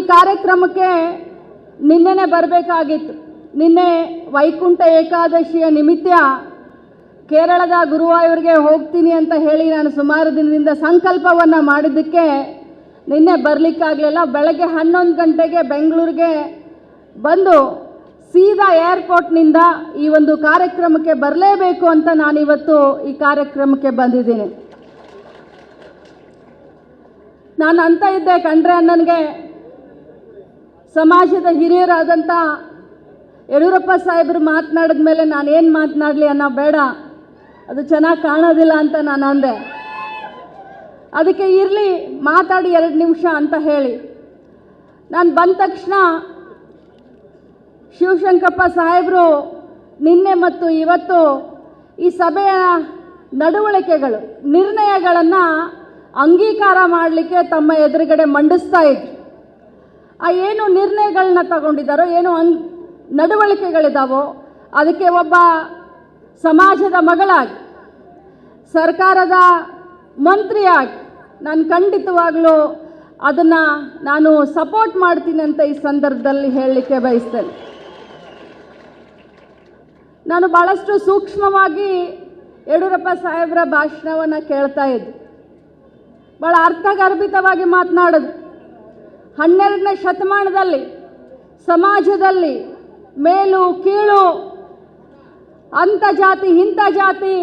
ಈ ಕಾರ್ಯಕ್ರಮಕ್ಕೆ ನಿನ್ನೆನೆ ಬರಬೇಕಾಗಿತ್ತು. ನಿನ್ನೆ ವೈಕುಂಠ ಏಕಾದಶಿಯ ನಿಮಿತ್ತ ಕೇರಳದ ಗುರುವಾಯೂರಿಗೆ ಹೋಗ್ತೀನಿ ಅಂತ ಹೇಳಿ ನಾನು ಸುಮಾರು ದಿನದಿಂದ ಸಂಕಲ್ಪವನ್ನು ಮಾಡಿದ್ದಕ್ಕೆ ನಿನ್ನೆ ಬರಲಿಕ್ಕಾಗಲಿಲ್ಲ. ಬೆಳಗ್ಗೆ ಹನ್ನೊಂದು ಗಂಟೆಗೆ ಬೆಂಗಳೂರಿಗೆ ಬಂದು ಸೀದಾ ಏರ್ಪೋರ್ಟ್ನಿಂದ ಈ ಒಂದು ಕಾರ್ಯಕ್ರಮಕ್ಕೆ ಬರಲೇಬೇಕು ಅಂತ ನಾನಿವತ್ತು ಈ ಕಾರ್ಯಕ್ರಮಕ್ಕೆ ಬಂದಿದ್ದೀನಿ. ನಾನು ಅಂತ ಇದ್ದೆ, ಕಂಡ್ರೆ ನನಗೆ ಸಮಾಜದ ಹಿರಿಯರಾದಂಥ ಯಡಿಯೂರಪ್ಪ ಸಾಹೇಬರು ಮಾತನಾಡಿದ ಮೇಲೆ ನಾನೇನು ಮಾತನಾಡಲಿ ಅನ್ನೋ ಬೇಡ. ಅದು ಚೆನ್ನಾಗಿ ಕಾಣೋದಿಲ್ಲ ಅಂತ ನಾನು ಅಂದೆ. ಅದಕ್ಕೆ ಇರಲಿ, ಮಾತಾಡಿ ಎರಡು ನಿಮಿಷ ಅಂತ ಹೇಳಿ. ನಾನು ಬಂದ ತಕ್ಷಣ ಶಿವಶಂಕರಪ್ಪ ಸಾಹೇಬರು, ನಿನ್ನೆ ಮತ್ತು ಇವತ್ತು ಈ ಸಭೆಯ ನಡವಳಿಕೆಗಳು, ನಿರ್ಣಯಗಳನ್ನು ಅಂಗೀಕಾರ ಮಾಡಲಿಕ್ಕೆ ತಮ್ಮ ಎದುರುಗಡೆ ಮಂಡಿಸ್ತಾ ಇದ್ರು. ಆ ಏನು ನಿರ್ಣಯಗಳನ್ನ ತಗೊಂಡಿದ್ದಾರೋ ಏನು ಅನ್ ನಡವಳಿಕೆಗಳಿದ್ದಾವೋ ಅದಕ್ಕೆ ಒಬ್ಬ ಸಮಾಜದ ಮಗಳಾಗಿ, ಸರ್ಕಾರದ ಮಂತ್ರಿಯಾಗಿ ನಾನು ಖಂಡಿತವಾಗಲೂ ಅದನ್ನು ನಾನು ಸಪೋರ್ಟ್ ಮಾಡ್ತೀನಿ ಅಂತ ಈ ಸಂದರ್ಭದಲ್ಲಿ ಹೇಳಲಿಕ್ಕೆ ಬಯಸ್ತೇನೆ. ನಾನು ಭಾಳಷ್ಟು ಸೂಕ್ಷ್ಮವಾಗಿ ಯಡಿಯೂರಪ್ಪ ಸಾಹೇಬರ ಭಾಷಣವನ್ನು ಕೇಳ್ತಾ ಇದ್ದೆ. ಭಾಳ ಅರ್ಥಗರ್ಭಿತವಾಗಿ ಮಾತನಾಡೋದು. ಹನ್ನೆರಡನೇ ಶತಮಾನದಲ್ಲಿ, ಸಮಾಜದಲ್ಲಿ ಮೇಲು ಕೀಳು ಅಂಥ ಜಾತಿ ಇಂಥ ಜಾತಿ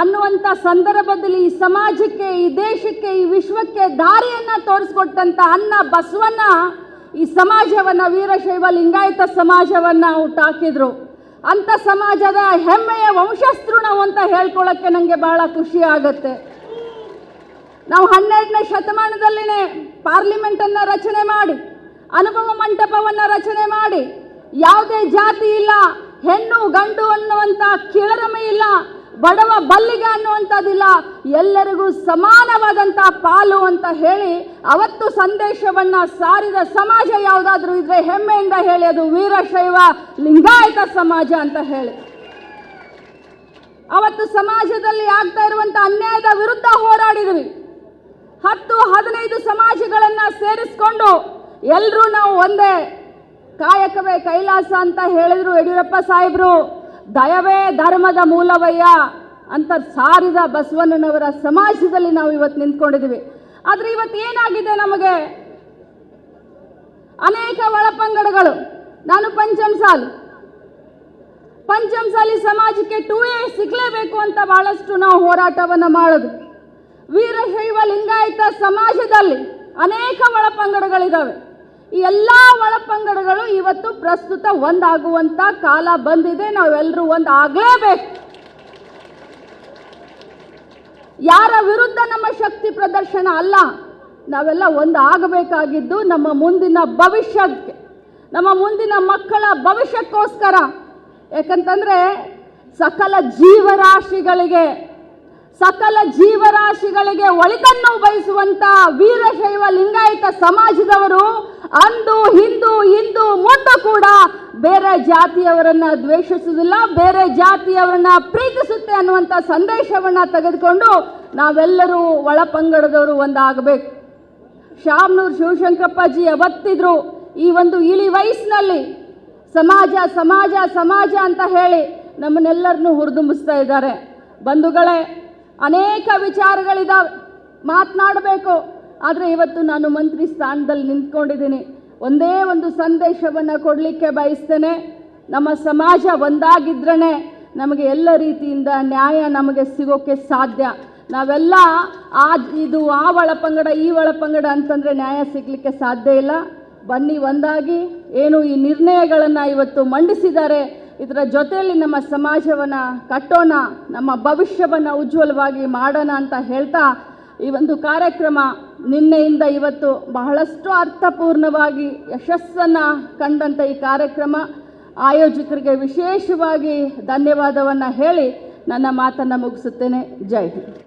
ಅನ್ನುವಂಥ ಸಂದರ್ಭದಲ್ಲಿ ಈ ಸಮಾಜಕ್ಕೆ, ಈ ದೇಶಕ್ಕೆ, ಈ ವಿಶ್ವಕ್ಕೆ ದಾರಿಯನ್ನು ತೋರಿಸ್ಕೊಟ್ಟಂಥ ಅನ್ನ ಬಸವನ್ನ ಈ ಸಮಾಜವನ್ನು, ವೀರಶೈವ ಲಿಂಗಾಯತ ಸಮಾಜವನ್ನು ಹುಟ್ಟಾಕಿದ್ರು ಅಂಥ ಸಮಾಜದ ಹೆಮ್ಮೆಯ ವಂಶಸ್ಥರು ನಾವು ಅಂತ ಹೇಳ್ಕೊಳ್ಳೋಕ್ಕೆ ನನಗೆ ಭಾಳ ಖುಷಿ ಆಗುತ್ತೆ. ನಾವು ಹನ್ನೆರಡನೇ ಶತಮಾನದಲ್ಲಿನೇ ಪಾರ್ಲಿಮೆಂಟನ್ನು ರಚನೆ ಮಾಡಿ, ಅನುಭವ ಮಂಟಪವನ್ನು ರಚನೆ ಮಾಡಿ, ಯಾವುದೇ ಜಾತಿ ಇಲ್ಲ, ಹೆಣ್ಣು, ಗಂಡು ಅನ್ನುವಂಥ ಕೆಳರಮೆ ಇಲ್ಲ, ಬಡವ ಬಲ್ಲಿಗ ಅನ್ನುವಂಥದ್ದಿಲ್ಲ ಎಲ್ಲರಿಗೂ ಸಮಾನವಾದಂಥ ಪಾಲು ಅಂತ ಹೇಳಿ ಅವತ್ತು ಸಂದೇಶವನ್ನು ಸಾರಿದ ಸಮಾಜ ಯಾವುದಾದ್ರೂ ಇದ್ರೆ ಹೆಮ್ಮೆಯಿಂದ ಹೇಳಿ, ಅದು ವೀರಶೈವ ಲಿಂಗಾಯತ ಸಮಾಜ ಅಂತ ಹೇಳಿ. ಅವತ್ತು ಸಮಾಜದಲ್ಲಿ ಆಗ್ತಾ ಇರುವಂಥ ಅನ್ಯಾಯದ ವಿರುದ್ಧ ಹೋರಾಡಿದ್ವಿ. ಹತ್ತು ಹದಿನೈದು ಸಮಾಜಗಳನ್ನು ಸೇರಿಸ್ಕೊಂಡು ಎಲ್ಲರೂ ನಾವು ಒಂದೇ ಕಾಯಕವೇ ಕೈಲಾಸ ಅಂತ ಹೇಳಿದ್ರು ಯಡಿಯೂರಪ್ಪ ಸಾಹೇಬರು. ದಯವೇ ಧರ್ಮದ ಮೂಲವಯ್ಯ ಅಂತ ಸಾರಿದ ಬಸವಣ್ಣನವರ ಸಮಾಜದಲ್ಲಿ ನಾವು ಇವತ್ತು ನಿಂತ್ಕೊಂಡಿದ್ದೀವಿ. ಆದರೆ ಇವತ್ತು ಏನಾಗಿದೆ ನಮಗೆ? ಅನೇಕ ಒಳಪಂಗಡಗಳು. ನಾನು ಪಂಚಮಸಾಲ್ ಪಂಚಮಸಾಲಿ ಸಮಾಜಕ್ಕೆ ಟೂ ಎ ಸಿಗ್ಲೇಬೇಕು ಅಂತ ಬಹಳಷ್ಟು ನಾವು ಹೋರಾಟವನ್ನು ಮಾಡೋದು. ವೀರಶೈವ ಲಿಂಗಾಯತ ಸಮಾಜದಲ್ಲಿ ಅನೇಕ ಒಳಪಂಗಡಗಳಿದ್ದಾವೆ ಈ ಎಲ್ಲ ಒಳಪಂಗಡಗಳು ಇವತ್ತು ಪ್ರಸ್ತುತ ಒಂದಾಗುವಂಥ ಕಾಲ ಬಂದಿದೆ. ನಾವೆಲ್ಲರೂ ಒಂದು ಆಗಲೇಬೇಕು. ಯಾರ ವಿರುದ್ಧ ನಮ್ಮ ಶಕ್ತಿ ಪ್ರದರ್ಶನ ಅಲ್ಲ, ನಾವೆಲ್ಲ ಒಂದು ಆಗಬೇಕಾಗಿದ್ದು ನಮ್ಮ ಮುಂದಿನ ಭವಿಷ್ಯಕ್ಕೆ, ನಮ್ಮ ಮುಂದಿನ ಮಕ್ಕಳ ಭವಿಷ್ಯಕ್ಕೋಸ್ಕರ. ಯಾಕಂತಂದರೆ ಸಕಲ ಜೀವರಾಶಿಗಳಿಗೆ ಸಕಲ ಜೀವರಾಶಿಗಳಿಗೆ ಒಳಿತನ್ನು ಬಯಸುವಂತ ವೀರಶೈವ ಲಿಂಗಾಯತ ಸಮಾಜದವರು, ಅಂದು, ಹಿಂದೂ, ಇಂದು, ಮುಂದೆ ಕೂಡ ಬೇರೆ ಜಾತಿಯವರನ್ನ ದ್ವೇಷಿಸುವುದಿಲ್ಲ, ಬೇರೆ ಜಾತಿಯವರನ್ನ ಪ್ರೀತಿಸುತ್ತೆ ಅನ್ನುವಂಥ ಸಂದೇಶವನ್ನು ತೆಗೆದುಕೊಂಡು ನಾವೆಲ್ಲರೂ ಒಳಪಂಗಡದವರು ಒಂದಾಗಬೇಕು. ಶಾಮ್ನೂರ್ ಶಿವಶಂಕರಪ್ಪಾಜಿ ಅವತ್ತಿದ್ರು ಈ ಒಂದು ಇಳಿ ವಯಸ್ಸಿನಲ್ಲಿ. ಸಮಾಜ ಸಮಾಜ ಸಮಾಜ ಅಂತ ಹೇಳಿ ನಮ್ಮನ್ನೆಲ್ಲರನ್ನೂ ಹುರಿದುಂಬಿಸ್ತಾ ಇದ್ದಾರೆ. ಬಂಧುಗಳೇ ಅನೇಕ ವಿಚಾರಗಳಿದ್ದಾವೆ ಮಾತನಾಡಬೇಕು. ಆದರೆ ಇವತ್ತು ನಾನು ಮಂತ್ರಿ ಸ್ಥಾನದಲ್ಲಿ ನಿಂತ್ಕೊಂಡಿದ್ದೀನಿ. ಒಂದೇ ಒಂದು ಸಂದೇಶವನ್ನು ಕೊಡಲಿಕ್ಕೆ ಬಯಸ್ತೇನೆ. ನಮ್ಮ ಸಮಾಜ ಒಂದಾಗಿದ್ರೇ ನಮಗೆ ಎಲ್ಲ ರೀತಿಯಿಂದ ನ್ಯಾಯ ನಮಗೆ ಸಿಗೋಕ್ಕೆ ಸಾಧ್ಯ. ನಾವೆಲ್ಲ ಆ ಇದು ಆ ಒಳಪಂಗಡ, ಈ ಒಳಪಂಗಡ ಅಂತಂದರೆ ನ್ಯಾಯ ಸಿಗಲಿಕ್ಕೆ ಸಾಧ್ಯ ಇಲ್ಲ. ಬನ್ನಿ ಒಂದಾಗಿ. ಏನು ಈ ನಿರ್ಣಯಗಳನ್ನು ಇವತ್ತು ಮಂಡಿಸಿದ್ದಾರೆ. ಇದರ ಜೊತೆಯಲ್ಲಿ ನಮ್ಮ ಸಮಾಜವನ್ನು ಕಟ್ಟೋಣ, ನಮ್ಮ ಭವಿಷ್ಯವನ್ನು ಉಜ್ವಲವಾಗಿ ಮಾಡೋಣ ಅಂತ ಹೇಳ್ತಾ ಈ ಒಂದು ಕಾರ್ಯಕ್ರಮ ನಿನ್ನೆಯಿಂದ ಇವತ್ತು ಬಹಳಷ್ಟು ಅರ್ಥಪೂರ್ಣವಾಗಿ ಯಶಸ್ಸನ್ನು ಕಂಡಂಥ ಈ ಕಾರ್ಯಕ್ರಮ. ಆಯೋಜಕರಿಗೆ ವಿಶೇಷವಾಗಿ ಧನ್ಯವಾದವನ್ನು ಹೇಳಿ ನನ್ನ ಮಾತನ್ನು ಮುಗಿಸುತ್ತೇನೆ. ಜೈ ಹಿಂದ್.